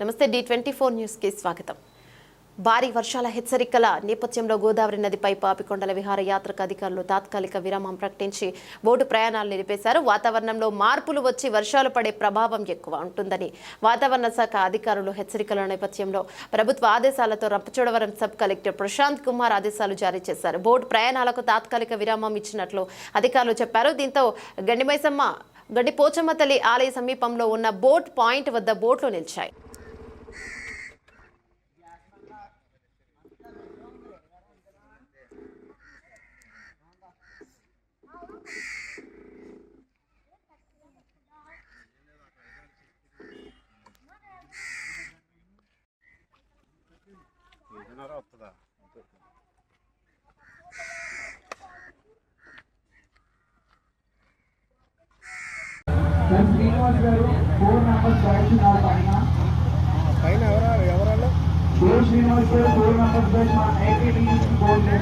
నమస్తే D twenty four న్యూస్కి స్వాగతం. భారీ వర్షాల హెచ్చరికల నేపథ్యంలో గోదావరి నదిపై పాపికొండల విహారయాత్రకు అధికారులు తాత్కాలిక విరామం ప్రకటించి బోటు ప్రయాణాలు నిలిపేశారు. వాతావరణంలో మార్పులు వచ్చి వర్షాలు పడే ప్రభావం ఎక్కువ ఉంటుందని వాతావరణ శాఖ అధికారులు హెచ్చరికల నేపథ్యంలో ప్రభుత్వ ఆదేశాలతో రంపచోడవరం సబ్ కలెక్టర్ ప్రశాంత్ కుమార్ ఆదేశాలు జారీ చేశారు. బోటు ప్రయాణాలకు తాత్కాలిక విరామం ఇచ్చినట్లు అధికారులు చెప్పారు. దీంతో గండిమైసమ్మ గడ్డి పోచమ్మ తల్లి ఆలయ సమీపంలో ఉన్న బోట్ పాయింట్ వద్ద బోట్లు నిలిచాయి. ఏడున్నర వస్తుందా శ్రీనివాస్ గారు ఫోర్ బ్యాచ్ ఉన్నారు పైన పైన ఎవరు? ఎవరాళ్ళు శ్రీనివాస్ గారు ఫోర్ ఐపీ బోర్డు